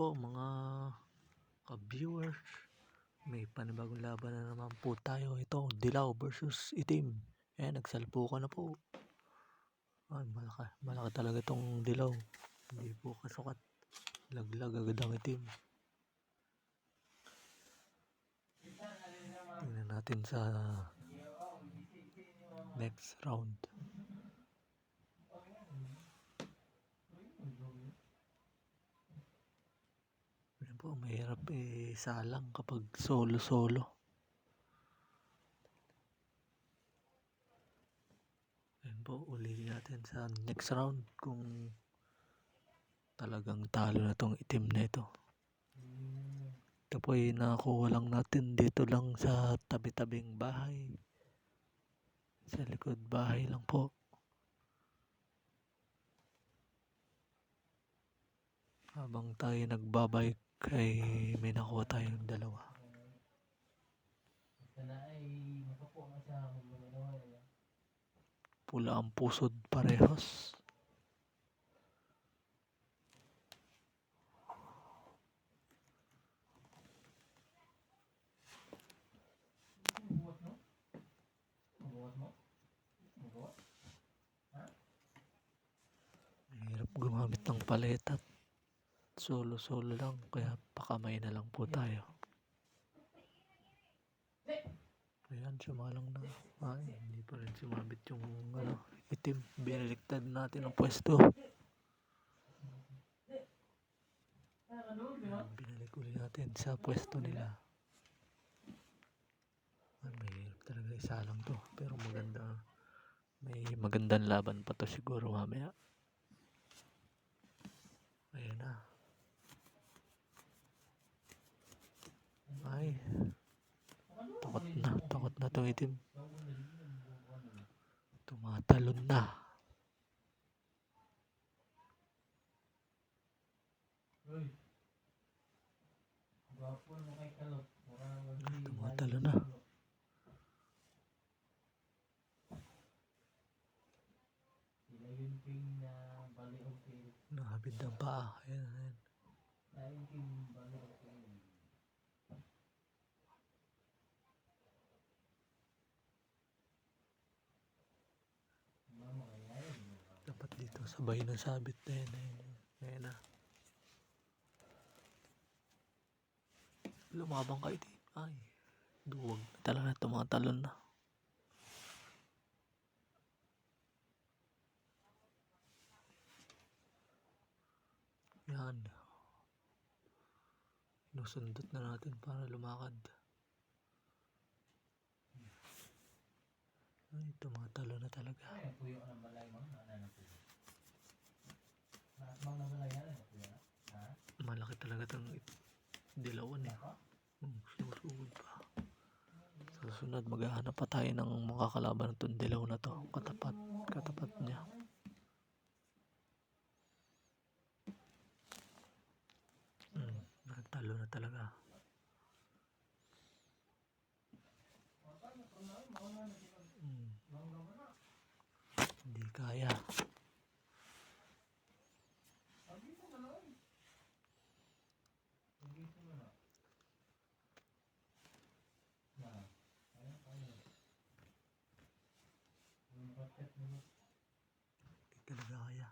po mga ka-viewers. May panibagong laban na naman po tayo. Ito, dilaw versus itim. Eh, nagsalpukan na po. Ay, malaki, malaki talaga itong dilaw. Hindi po kasukat. Laglag agad ang itim. Tingnan natin sa next round. Po, mahirap eh salang kapag solo-solo. Yan po, ulitin natin sa next round kung talagang talo na tong itim na ito. Ito po ay nakakuha lang natin dito lang sa tabi-tabing bahay. Sa likod bahay lang po. Habang tayo nagbabike ay may nakuha tayong dalawa. Pula ang pusod? Buhat? Mahirap gumamit ng paleta. Solo-solo lang. Kaya pakamay na lang po tayo. Ayan, sumalang na. Ay, hindi pa rin sumabit yung ano, itim. Binaliktad natin ang pwesto. Ayan, Binalik uli natin sa pwesto nila. Ay, mahirap talaga isa lang to. Pero maganda. May magandang laban pa to siguro mamaya. Ayan na. Ay. Takot na. To itim. Tumatalon na. Uy. Gwapo mo kay Kalot. Mura mag- Tumatalo na. King na paa. Ayan, ayan. Na yung king sabay ng sabit. Ayan, ayan. Ayan na. Lumabang ka itim. Ay. Duwag na talaga tumatalon na. Yan. Inusundot na natin para lumakad. Ay, tumatalo na talaga. Ay, puyo ka ng balay mo. Ano na puyo? Nakasbang na balay yan. Ano puyo? Ha? Malaki talaga itong dilawan eh. Hmm, sinusugod pa. Sa susunod, maghahanap pa tayo ng makakalaban ng dilaw na to. Katapat, katapat niya. Hmm, nagtalo na talaga. Hmm. Hindi kaya. Kalagaya.